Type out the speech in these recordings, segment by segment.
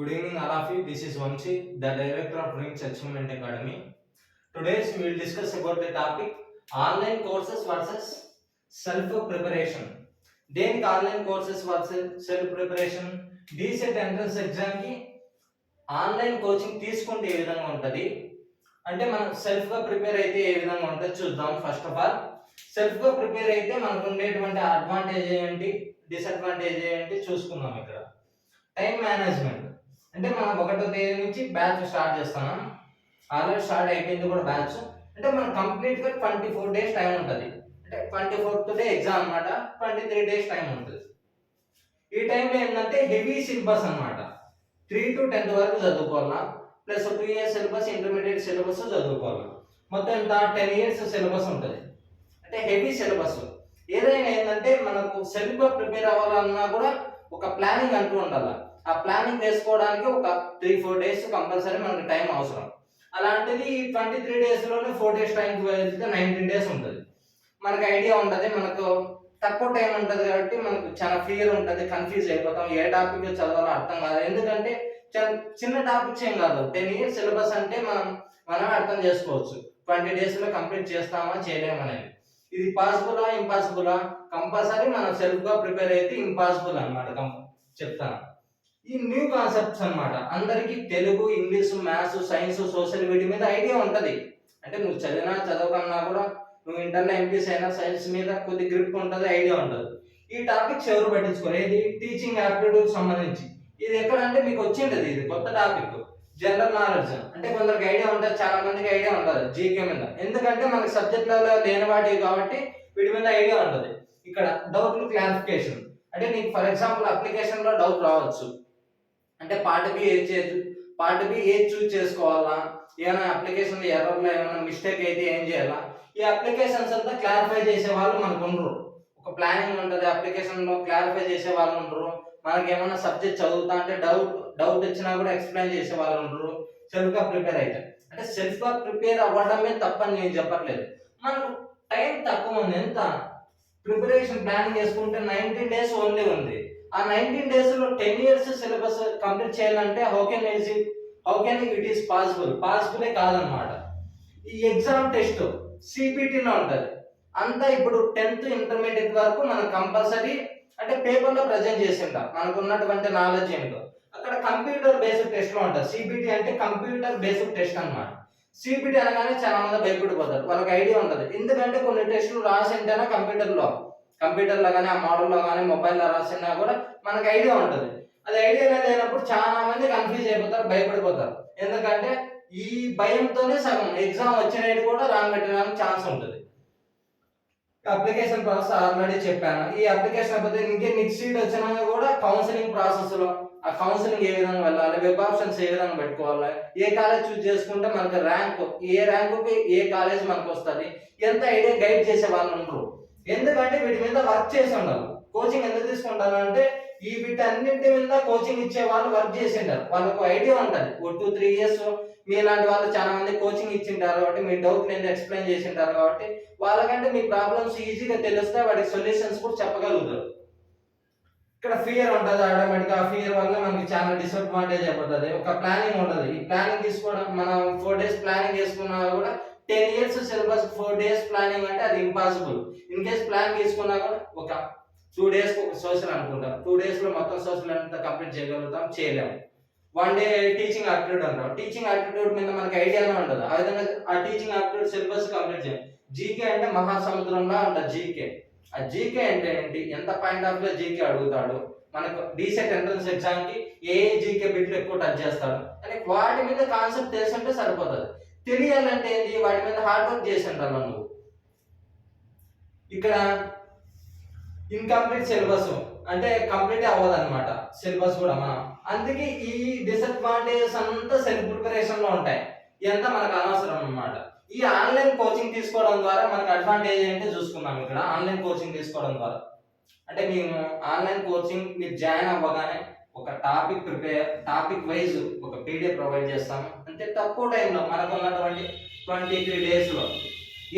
Good evening, all of you. This is Vanshi, the director of academy Achievement Academy. Today we will discuss about the topic online courses versus self preparation. దేనికి online courses versus self preparation DSET entrance ఎగ్జామ్కి online coaching తీసుకుంటే ఏ విధంగా ఉంటుంది అంటే మనం సెల్ఫ్గా prepare అయితే ఏ విధంగా ఉంటుంది చూద్దాం ఫస్ట్ ఆఫ్ ఆల్ సెల్ఫ్గా ప్రిపేర్ అయితే మనకు ఉండేటువంటి అడ్వాంటేజ్ ఏంటి డిసడ్వాంటేజ్ ఏంటి చూసుకుందాం ఇక్కడ టైం మేనేజ్మెంట్ అంటే మనం ఒకటో తేదీ నుంచి బ్యాచ్ స్టార్ట్ చేస్తున్నాం. ఆల్రెడీ స్టార్ట్ అయిపోయింది కూడా బ్యాచ్ అంటే మనం కంప్లీట్గా ట్వంటీ ఫోర్ డేస్ టైం ఉంటుంది. అంటే ట్వంటీ ఫోర్త్ డే ఎగ్జామ్ అనమాట ట్వంటీ త్రీ డేస్ టైం ఉంటుంది. ఈ టైంలో ఏంటంటే హెవీ సిలబస్ అన్నమాట. త్రీ టు టెన్త్ వరకు చదువుకోవాలా. Plus two years syllabus intermediate syllabus చదువుకోవాలి. మొత్తం ఎంత? టెన్ ఇయర్స్ సిలబస్ ఉంటుంది. అంటే హెవీ సిలబస్ ఏదైనా ఏంటంటే మనకు సెల్ఫ్గా ప్రిపేర్ అవ్వాలన్నా కూడా ఒక ప్లానింగ్ అంటూ ఉండాలి. ఆ ప్లానింగ్ వేసుకోవడానికి ఒక త్రీ ఫోర్ డేస్ కంపల్సరీ మనకు టైం అవసరం. అలాంటిది ట్వంటీ త్రీ డేస్లోనే ఫోర్ డేస్ టైంకి వెళ్తే నైన్టీన్ డేస్ ఉంటుంది. మనకు ఐడియా ఉంటుంది మనకు తక్కువ టైం ఉంటుంది కాబట్టి మనకు చాలా ఫియర్ ఉంటుంది కన్ఫ్యూజ్ అయిపోతాం. ఏ టాపిక్ చదవాలో అర్థం కాదు. ఎందుకంటే చాలా చిన్న టాపిక్స్ ఏం కాదు. టెన్ ఇయర్స్ సిలబస్ అంటే మనం మనం అర్థం చేసుకోవచ్చు. ట్వంటీ డేస్లో కంప్లీట్ చేస్తామా చేయలేమనేది ఇది పాసిబులా ఇంపాసిబులా కంపల్సరీ మనం సెల్ఫ్గా ప్రిపేర్ అయితే ఇంపాసిబుల్ అనమాట చెప్తాను. ఈ న్యూ కాన్సెప్ట్స్ అన్నమాట. అందరికీ Telugu English maths science social media మీద ఐడియా ఉంటుంది. అంటే నువ్వు చదివినా చదవకన్నా కూడా నువ్వు ఇంటర్లో ఎంపీస్ అయినా సైన్స్ మీద కొద్ది గ్రిప్ ఉంటుంది ఐడియా ఉంటుంది. ఈ టాపిక్స్ ఎవరు పట్టించుకోరు? టీచింగ్ యాప్టిట్యూడ్ సంబంధించి. ఇది ఎక్కడంటే మీకు వచ్చిండదు ఇది కొత్త టాపిక్ జనరల్ నాలెడ్జ్ అంటే కొందరికి ఐడియా ఉంటుంది చాలా మందికి ఐడియా ఉంటుంది జీకే మీద. ఎందుకంటే మనకి సబ్జెక్టులలో లేని వాటి కాబట్టి వీటి మీద ఐడియా ఉంటుంది. ఇక్కడ డౌట్లు క్లారిఫికేషన్ అంటే నీకు ఫర్ ఎగ్జాంపుల్ అప్లికేషన్లో డౌట్ రావచ్చు. అంటే పార్ట్ బి ఏ చేసి పార్ట్ బి ఏ చూస్ చేసుకోవాలా? ఏమైనా అప్లికేషన్ ఎర్రర్లో ఏమైనా మిస్టేక్ అయితే ఏం చేయాలా? ఈ అప్లికేషన్స్ అంతా క్లారిఫై చేసే వాళ్ళు మనకు ఉండరు. ఒక ప్లానింగ్ ఉంటుంది అప్లికేషన్లో క్లారిఫై చేసే వాళ్ళు ఉండరు. మనకి ఏమైనా సబ్జెక్ట్ చదువుతా అంటే డౌట్ డౌట్ వచ్చినా కూడా ఎక్స్ప్లెయిన్ చేసే వాళ్ళు ఉండరు. సెల్ఫ్గా ప్రిపేర్ అయితే అంటే సెల్ఫ్గా ప్రిపేర్ అవ్వడమే తప్పని నేను చెప్పట్లేదు. మనకు టైం తక్కువ ఉంది. ఎంత? ప్రిపరేషన్ ప్లానింగ్ చేసుకుంటే నైన్టీన్ డేస్ ఓన్లీ ఉంది. ఆ నైన్టీన్ డేస్లో టెన్ ఇయర్స్ సిలబస్ కంప్లీట్ చేయాలంటే how can easy how can it is possible పాసిబులే కాదనమాట ఈ ఎగ్జామ్ టెస్ట్ సిబిటీలో ఉంటుంది. అంతా ఇప్పుడు టెన్త్ ఇంటర్మీడియట్ వరకు మనం కంపల్సరీ అంటే పేపర్లో ప్రజెంట్ చేసింటాం. మనకు ఉన్నటువంటి నాలెడ్జ్ ఏంటో అక్కడ కంప్యూటర్ బేస్డ్ టెస్ట్లో ఉంటుంది. సిబిటి అంటే కంప్యూటర్ బేస్డ్ టెస్ట్ అనమాట సిబిటి అనగానే చాలా మంది భయపడిపోతారు. వాళ్ళకి ఐడియా ఉంటుంది. ఎందుకంటే కొన్ని టెస్టులు రాసింటేనే కంప్యూటర్లో కంప్యూటర్లో కానీ ఆ మోడల్లో కానీ మొబైల్లో రాసినా కూడా మనకు ఐడియా ఉంటుంది. అది ఐడియా లేనప్పుడు చాలా మంది కన్ఫ్యూజ్ అయిపోతారు భయపడిపోతారు. ఎందుకంటే ఈ భయంతోనే సగం ఎగ్జామ్ వచ్చినట్టు కూడా రాంగ్ పెట్టడానికి ఛాన్స్ ఉంటుంది. అప్లికేషన్ ప్రాసెస్ ఆల్రెడీ చెప్పాను. ఈ అప్లికేషన్ అయిపోతే ఇంకే నెక్స్ట్ సీట్ వచ్చినాక కూడా కౌన్సిలింగ్ ప్రాసెస్లో ఆ కౌన్సిలింగ్ ఏ విధంగా వెళ్ళాలి వెబ్ ఆప్షన్స్ ఏ విధంగా పెట్టుకోవాలి ఏ కాలేజ్ చూస్ చేసుకుంటే మనకి ర్యాంక్ ఏ ర్యాంకుకి ఏ కాలేజ్ మనకు వస్తుంది ఎంత ఐడియా గైడ్ చేసే వాళ్ళు ఉండరు. ఎందుకంటే వీటి మీద వర్క్ చేసి ఉండాలి కోచింగ్ ఎందుకు తీసుకుంటారు అంటే ఈ వీటన్నింటి మీద కోచింగ్ ఇచ్చే వాళ్ళు వర్క్ చేసి ఉంటారు. వాళ్ళకు ఐడియా ఉంటుంది. ఓ టూ త్రీ ఇయర్స్ మీలాంటి వాళ్ళు చాలా మంది కోచింగ్ ఇచ్చింటారు కాబట్టి మీ డౌట్ ఏంటి ఎక్స్ప్లెయిన్ చేసింటారు కాబట్టి వాళ్ళకంటే మీ ప్రాబ్లమ్స్ ఈజీగా తెలిస్తే వాటికి సొల్యూషన్స్ కూడా చెప్పగలుగుతారు. ఇక్కడ ఫియర్ ఉంటుంది ఆటోమేటిక్ ఆ ఫియర్ వల్ల మనకి చాలా డిసడ్వాంటేజ్ అయిపోతుంది. ఒక ప్లానింగ్ ఉంటుంది. ఈ ప్లానింగ్ తీసుకోవడం మనం ఫోర్ డేస్ ప్లానింగ్ చేసుకున్నా కూడా ten years syllabus four days planning అంటే అది ఇంపాసిబుల్ ఇన్ కేస్ ప్లాన్ తీసుకున్నా కూడా ఒక టూ డేస్ ఒక సోషల్ అనుకుంటాం. టూ డేస్లో మొత్తం సోషల్ అంతా కంప్లీట్ చేయగలుగుతాం చేయలేము వన్ డే టీచింగ్ ఆప్టిట్యూడ్ అంటాం. టీచింగ్ ఆప్టిట్యూడ్ మీద మనకి ఐడియానే ఉండదు. ఆ విధంగా ఆ టీచింగ్ ఆప్టిట్యూడ్ సిలబస్ కంప్లీట్ చేయం. జీకే అంటే మహాసముద్రంలా ఉంటుంది జీకే ఆ జీకే అంటే ఏంటి? ఎంత పాయింట్ ఆఫ్లో జీకే అడుగుతాడు? మనకు డీసెట్ ఎంట్రన్స్ ఎగ్జామ్కి ఏ జీకే బిట్లు ఎక్కువ టచ్ చేస్తాడు? అని వాటి మీద కాన్సెప్ట్ తెలుసుంటే సరిపోతుంది. తెలియాలంటే ఏంటి వాటి మీద హార్డ్ వర్క్ చేసి ఉంటాను నువ్వు. ఇక్కడ ఇన్కంప్లీట్ సిలబస్ అంటే కంప్లీట్ అవ్వదు అనమాట సిలబస్ కూడా మనం. అందుకే ఈ డిసడ్వాంటేజెస్ అంతా సెల్ఫ్ ప్రిపరేషన్లో ఉంటాయి. ఇదంతా మనకు అనవసరం అన్నమాట. ఈ ఆన్లైన్ కోచింగ్ తీసుకోవడం ద్వారా మనకు అడ్వాంటేజ్ ఏంటో చూసుకున్నాం ఇక్కడ. ఆన్లైన్ కోచింగ్ తీసుకోవడం ద్వారా. అంటే మేము ఆన్లైన్ కోచింగ్ మీరు జాయిన్ అవ్వగానే ఒక టాపిక్ ప్రిపేర్ టాపిక్ వైజ్ ఒక పీడిఎఫ్ ప్రొవైడ్ చేస్తాము. అంటే తక్కువ టైంలో మనకు ఉన్నటువంటి ట్వంటీ త్రీ డేస్లో.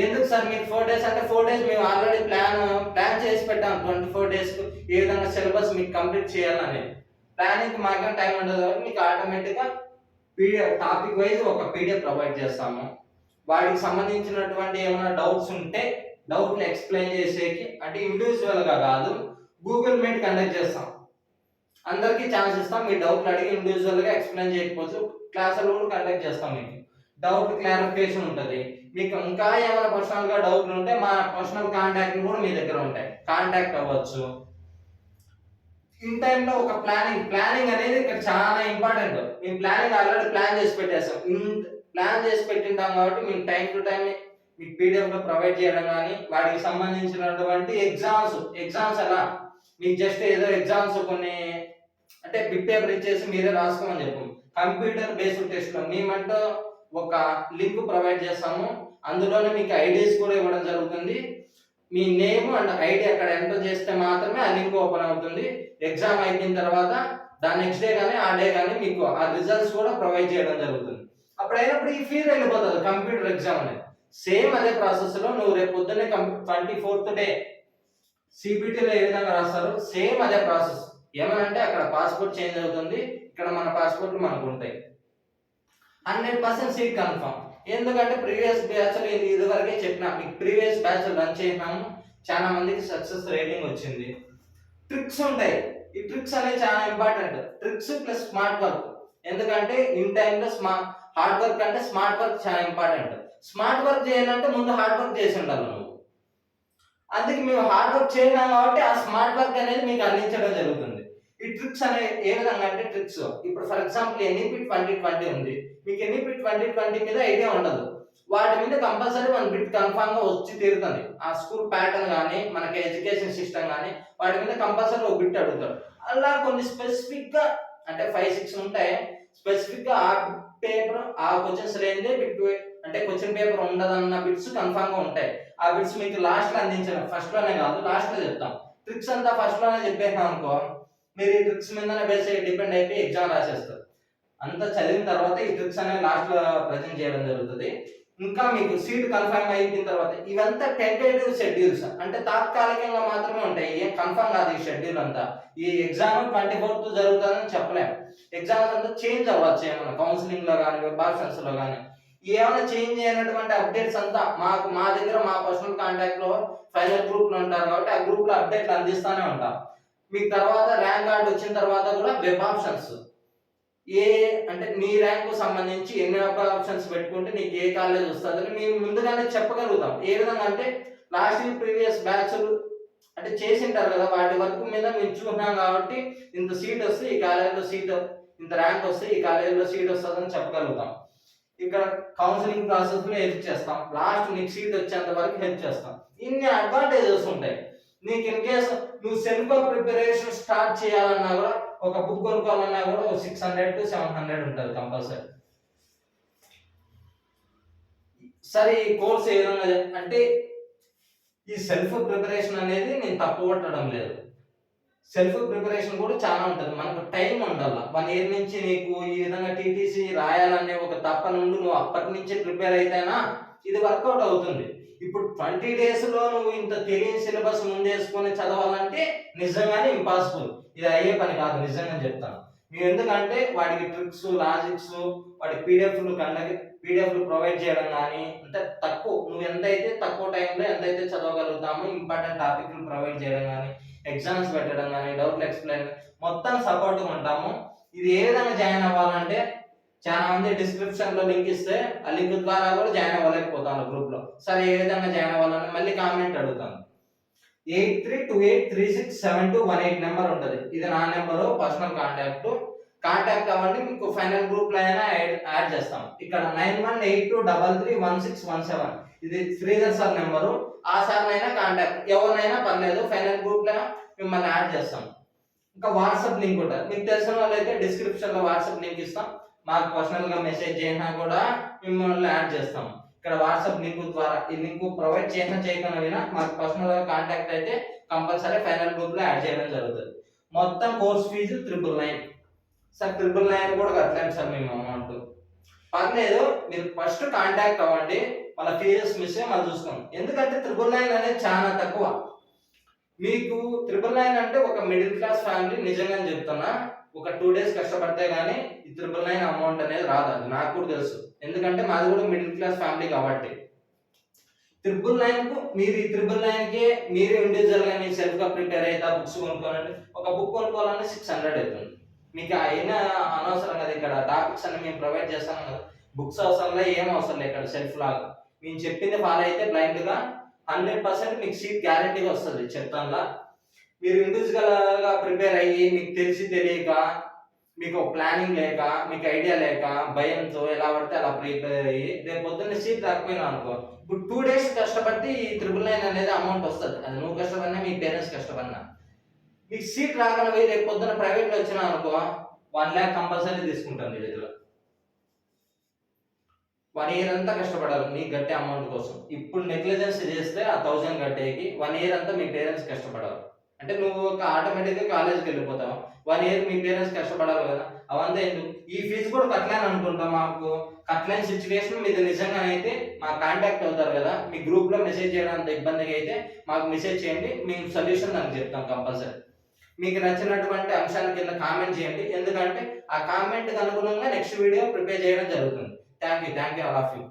ఎందుకు సార్ మీరు ఫోర్ డేస్ అంటే ఫోర్ డేస్ మేము ఆల్రెడీ ప్లాన్ ప్లాన్ చేసి పెట్టాం ట్వంటీ ఫోర్ డేస్కు ఏ విధంగా సిలబస్ మీకు కంప్లీట్ చేయాలని. ప్లానింగ్ మాకేం టైం ఉండదు కాబట్టి మీకు ఆటోమేటిక్గా పీడిఎఫ్ టాపిక్ వైజ్ ఒక పీడిఎఫ్ ప్రొవైడ్ చేస్తాము. వాటికి సంబంధించినటువంటి ఏమైనా డౌట్స్ ఉంటే డౌట్లు ఎక్స్ప్లెయిన్ చేసేకి అంటే ఇండివిజువల్గా కాదు గూగుల్ మీట్ కండక్ట్ చేస్తాం. అందరికీ ఛాన్స్ ఇస్తాం మీ డౌట్లు అడిగి ఇండివిజువల్గా ఎక్స్ప్లెయిన్ చేయకపోవచ్చు క్లాసులు కూడా కండక్ట్ చేస్తాం మీకు. డౌట్ క్లారిఫికేషన్ ఉంటుంది. మీకు ఇంకా ఏమైనా పర్సనల్గా డౌట్లు ఉంటే మా పర్సనల్ కాంటాక్ట్ కూడా మీ దగ్గర ఉంటాయి. కాంటాక్ట్ అవ్వచ్చు. ఇన్ టైంలో ఒక ప్లానింగ్ ప్లానింగ్ అనేది ఇక్కడ చాలా ఇంపార్టెంట్ మేము ప్లానింగ్ ఆల్రెడీ ప్లాన్ చేసి పెట్టేస్తాం. ప్లాన్ చేసి పెట్టింటాం కాబట్టి మేము టైం టు టైం మీకు పీడిఎఫ్లో ప్రొవైడ్ చేయడం కానీ వాటికి సంబంధించినటువంటి ఎగ్జామ్స్ ఎగ్జామ్స్ ఎలా? మీకు జస్ట్ ఏదో ఎగ్జామ్స్ కొన్ని అంటే బిట్ పేపర్ ఇచ్చేసి మీరే రాసుకోమని చెప్పు. కంప్యూటర్ బేస్డ్ టెస్ట్ మేమంటూ ఒక లింక్ ప్రొవైడ్ చేస్తాము. అందులోనే మీకు ఐడీస్ కూడా ఇవ్వడం జరుగుతుంది. మీ నేమ్ అండ్ ఐడి అక్కడ ఎంటర్ చేస్తే మాత్రమే ఆ లింక్ ఓపెన్ అవుతుంది. ఎగ్జామ్ అయిపోయిన తర్వాత దాని నెక్స్ట్ డే కానీ ఆ డే కానీ మీకు ఆ రిజల్ట్స్ కూడా ప్రొవైడ్ చేయడం జరుగుతుంది. అప్పుడు అయినప్పుడు ఈ ఫీర్ వెళ్ళిపోతుంది కంప్యూటర్ ఎగ్జామ్ అనేది. సేమ్ అదే ప్రాసెస్లో నువ్వు రేపు పొద్దున్నే ట్వంటీ ఫోర్త్ డే సిబిటీలో ఏ విధంగా రాస్తారు సేమ్ అదే ప్రాసెస్. ఏమనంటే అక్కడ పాస్పోర్ట్ చేంజ్ అవుతుంది ఇక్కడ మన పాస్పోర్ట్ మనకు ఉంటాయి. Hundred percent seat confirm. ఎందుకంటే ప్రీవియస్ బ్యాచ్ ఇది ఇదివరకే చెప్పిన మీకు ప్రీవియస్ బ్యాచ్ రన్ చేసినాము చాలా మందికి సక్సెస్ రేటింగ్ వచ్చింది. ట్రిక్స్ ఉంటాయి. ఈ ట్రిక్స్ అనేవి చాలా important. Tricks plus smart work. ఎందుకంటే ఇన్ టైంలో స్మార్ట్ హార్డ్ వర్క్ అంటే స్మార్ట్ వర్క్ చాలా ఇంపార్టెంట్. స్మార్ట్ వర్క్ చేయాలంటే ముందు హార్డ్ వర్క్ చేసి ఉండాలి నువ్వు అందుకే మేము హార్డ్ వర్క్ చేసినాం కాబట్టి ఆ స్మార్ట్ వర్క్ అనేది మీకు అందించడం జరుగుతుంది. ఈ ట్రిక్స్ అనే ఏ విధంగా అంటే ట్రిక్స్ ఇప్పుడు for example NEP twenty twenty ఉంది. మీకు ఎన్ఈపి ట్వంటీ ట్వంటీ మీద ఐడియా ఉండదు. వాటి మీద కంపల్సరీ మన బిట్ కన్ఫామ్గా వచ్చి తీరుతుంది. ఆ స్కూల్ ప్యాటర్న్ కానీ మనకి ఎడ్యుకేషన్ సిస్టమ్ కానీ వాటి మీద కంపల్సరీ ఒక బిట్ అడుగుతారు. అలా కొన్ని స్పెసిఫిక్గా అంటే ఫైవ్ సిక్స్ ఉంటాయి. స్పెసిఫిక్గా ఆ పేపర్ ఆ క్వశ్చన్స్ రేంజే బిట్ అంటే క్వశ్చన్ పేపర్ ఉండదన్న బిట్స్ కన్ఫామ్గా ఉంటాయి. ఆ బిట్స్ మీకు లాస్ట్లో అందించాను ఫస్ట్లోనే కాదు లాస్ట్లో చెప్తాం. ట్రిక్స్ అంతా ఫస్ట్లోనే చెప్పేసాం అనుకో మీరు ఈ ట్రిక్స్ మీదనే బేస్ డిపెండ్ అయిపోయి ఎగ్జామ్ రాసేస్తారు. అంతా చదివిన తర్వాత ఈ ట్రిక్స్ అనేవి లాస్ట్లో ప్రజెంట్ చేయడం జరుగుతుంది. ఇంకా మీకు సీట్ కన్ఫర్మ్ అయిపోయిన తర్వాత ఇవంతా టెంటేటివ్ షెడ్యూల్స్ అంటే తాత్కాలికంగా మాత్రమే ఉంటాయి. ఏం కన్ఫర్మ్ కాదు ఈ షెడ్యూల్ అంతా. ఈ ఎగ్జామ్ ట్వంటీ ఫోర్త్ జరుగుతుందని చెప్పలేము ఎగ్జామ్స్ అంతా చేంజ్ అవ్వచ్చు. ఏమన్నా కౌన్సిలింగ్లో కానీ వెబ్ ఆప్షన్స్లో కానీ ఏమైనా చేంజ్ అయినటువంటి అప్డేట్స్ అంతా మాకు మా దగ్గర మా పర్సనల్ కాంటాక్ట్లో ఫైనల్ గ్రూప్లో ఉంటారు కాబట్టి ఆ గ్రూప్లో అప్డేట్లు అందిస్తానే ఉంటాం. మీకు తర్వాత ర్యాంక్ కార్డు వచ్చిన తర్వాత కూడా వెబ్ ఆప్షన్స్ ఏ అంటే నీ ర్యాంక్ సంబంధించి ఎన్ని వెబ్ ఆప్షన్స్ పెట్టుకుంటే నీకు ఏ కాలేజ్ వస్తుందని మేము ముందుగానే చెప్పగలుగుతాం. ఏ విధంగా అంటే లాస్ట్ ఇయర్ ప్రీవియస్ బ్యాచ్లు అంటే చేసింటారు కదా వాటి వర్క్ మీద మేము చూసినాం కాబట్టి ఇంత సీట్ వస్తే ఈ కాలేజీలో సీట్ ఇంత ర్యాంక్ వస్తే ఈ కాలేజీలో సీట్ వస్తుందని చెప్పగలుగుతాం. ఇక్కడ కౌన్సిలింగ్ ప్రాసెస్లో హెల్ప్ చేస్తాం. లాస్ట్ నీకు సీట్ వచ్చేంత వరకు హెల్ప్ చేస్తాం. ఇన్ని అడ్వాంటేజెస్ ఉంటాయి. నీకు ఇన్ కేస్ నువ్వు సెల్ఫ్ ప్రిపరేషన్ స్టార్ట్ చేయాలన్నా కూడా ఒక బుక్ కొనుక్కోవాలన్నా కూడా six hundred to seven hundred ఉంటుంది కంపల్సరీ సరే ఈ కోర్స్ ఏదన్నా అంటే ఈ సెల్ఫ్ ప్రిపరేషన్ అనేది నేను తప్పు పట్టడం లేదు. సెల్ఫ్ ప్రిపరేషన్ కూడా చాలా ఉంటుంది. మనకు టైం ఉండాలి. వన్ ఇయర్ నుంచి నీకు ఈ విధంగా టీటీసీ రాయాలనే ఒక తప్ప నుండి నువ్వు అప్పటి నుంచి ప్రిపేర్ అయితేనా ఇది వర్కౌట్ అవుతుంది. ఇప్పుడు ట్వంటీ డేస్లో నువ్వు ఇంత తెలియని సిలబస్ ముందేసుకొని చదవాలంటే నిజంగానే ఇంపాసిబుల్ ఇది అయ్యే పని కాదు నిజంగా చెప్తాను. ఎందుకంటే వాడికి ట్రిక్స్ లాజిక్స్ వాడి పీడిఎఫ్లు కండక్ట్ పీడిఎఫ్లు ప్రొవైడ్ చేయడం కానీ అంటే తక్కువ నువ్వు ఎంతైతే తక్కువ టైంలో ఎంతైతే చదవగలుగుతామో ఇంపార్టెంట్ టాపిక్లు ప్రొవైడ్ చేయడం కానీ ఎగ్జామ్స్ పెట్టడం కానీ డౌట్లు ఎక్స్ప్లెయిన్ మొత్తం సపోర్ట్గా ఉంటాము. ఇది ఏ విధంగా జాయిన్ అవ్వాలంటే చాలా మంది డిస్క్రిప్షన్లో లింక్ ఇస్తే ఆ లింక్ ద్వారా కూడా జాయిన్ అవ్వలేకపోతాను గ్రూప్లో. సరే ఏ విధంగా జాయిన్ అవ్వాలని మళ్ళీ కామెంట్ అడుగుతాను. Eight three two eight three six seven two one eight number ఉంటుంది. ఇది నా నెంబరు పర్సనల్ కాంటాక్ట్ కాంటాక్ట్ అవ్వండి మీకు ఫైనల్ గ్రూప్లో అయినా యాడ్ యాడ్ చేస్తాం. ఇక్కడ nine one eight two double three one six one seven. ఇది శ్రీధర్ సార్ నెంబరు. ఆ సార్ అయినా కాంటాక్ట్ ఎవరినైనా పర్లేదు ఫైనల్ గ్రూప్లో మిమ్మల్ని యాడ్ చేస్తాం. ఇంకా వాట్సాప్ లింక్ ఉంటుంది. మీకు తెలిసిన వాళ్ళైతే డిస్క్రిప్షన్లో వాట్సాప్ లింక్ ఇస్తాం. మాకు పర్సనల్గా మెసేజ్ చేసినా కూడా మిమ్మల్ని యాడ్ చేస్తాం. ఇక్కడ వాట్సాప్ లింక్ ద్వారా ఈ లింక్ ప్రొవైడ్ చేసినా చేయకుండా వినా మాకు పర్సనల్గా కాంటాక్ట్ అయితే కంపల్సరీ ఫైనల్ గ్రూప్లో యాడ్ చేయడం జరుగుతుంది. మొత్తం course fees triple nine. Sir triple nine కూడా కట్టలేము సార్ మేము అమౌంట్ పర్లేదు మీరు ఫస్ట్ కాంటాక్ట్ అవ్వండి వాళ్ళ ఫీజెస్ మిస్ మనం చూస్తాం ఎందుకంటే ట్రిపుల్ నైన్ అనేది చాలా తక్కువ. మీకు ట్రిపుల్ నైన్ అంటే ఒక మిడిల్ క్లాస్ ఫ్యామిలీ నిజంగా చెప్తున్నా ఒక టూ డేస్ కష్టపడితే గానీ ఈ త్రిబుల్ నైన్ అమౌంట్ అనేది రాదు అది. నాకు కూడా తెలుసు. ఎందుకంటే మాది కూడా మిడిల్ క్లాస్ ఫ్యామిలీ కాబట్టి. త్రిబుల్ నైన్కు మీరు ఈ త్రిబుల్ నైన్కి మీరు ఇండివిజువల్గా మీరు సెల్ఫ్గా ప్రిపేర్ అయితే బుక్స్ కొనుక్కోవాలంటే ఒక బుక్ కొనుక్కోవాలంటే సిక్స్ హండ్రెడ్ అవుతుంది. మీకు అయినా అనవసరం కదా ఇక్కడ. టాపిక్స్ అన్ని మేము ప్రొవైడ్ చేస్తాం. కదా బుక్స్ అవసరం లేదు ఏం అవసరం లేదు ఇక్కడ సెల్ఫ్ లాగా మేము చెప్పింది ఫాలో అయితే బ్లైండ్గా హండ్రెడ్ పర్సెంట్ మీకు సీట్ గ్యారంటీగా వస్తుంది చెప్తానులా. మీరు ఇండివిజువల్గా ప్రిపేర్ అయ్యి మీకు తెలిసి తెలియక మీకు ప్లానింగ్ లేక మీకు ఐడియా లేక భయంతో ఎలా పడితే అలా ప్రిపేర్ అయ్యి రేపు పొద్దున్న సీట్ రాకపోయినా అనుకో ఇప్పుడు టూ డేస్ కష్టపడితే ఈ త్రిబుల్ నైన్ అనేది అమౌంట్ వస్తుంది. అది నువ్వు కష్టపడినా మీ పేరెంట్స్ కష్టపడినా. నీకు సీట్ రాకుండా రేపు పొద్దున్న ప్రైవేట్లో వచ్చినా అనుకో వన్ ల్యాక్ కంపల్సరీ తీసుకుంటాను నీ దగ్గర వన్ ఇయర్ అంతా కష్టపడాలి నీ కట్టే అమౌంట్ కోసం. ఇప్పుడు నెగ్లిజెన్స్ చేస్తే ఆ థౌసండ్ కట్టేకి వన్ ఇయర్ అంతా మీ పేరెంట్స్ కష్టపడాలి. అంటే నువ్వు ఒక ఆటోమేటిక్గా కాలేజ్కి వెళ్ళిపోతావు. వన్ ఇయర్ మీ పేరెంట్స్ కష్టపడాలి కదా. అవంతా ఎందుకు? ఈ ఫీజు కూడా కట్టలేని అనుకుంటా మాకు. కట్టలేని సిచ్యువేషన్ మీద నిజంగా అయితే మా కాంటాక్ట్ అవుతారు కదా. మీ గ్రూప్లో మెసేజ్ మెసేజ్ చేయడానికి ఇబ్బందిగా అయితే మాకు మెసేజ్ చేయండి. మేము సొల్యూషన్ దానికి చెప్తాం కంపల్సరీ మీకు నచ్చినటువంటి అంశాన్ని కింద కామెంట్ చేయండి. ఎందుకంటే ఆ కామెంట్ అనుగుణంగా నెక్స్ట్ వీడియో ప్రిపేర్ చేయడం జరుగుతుంది. Thank you thank you all of you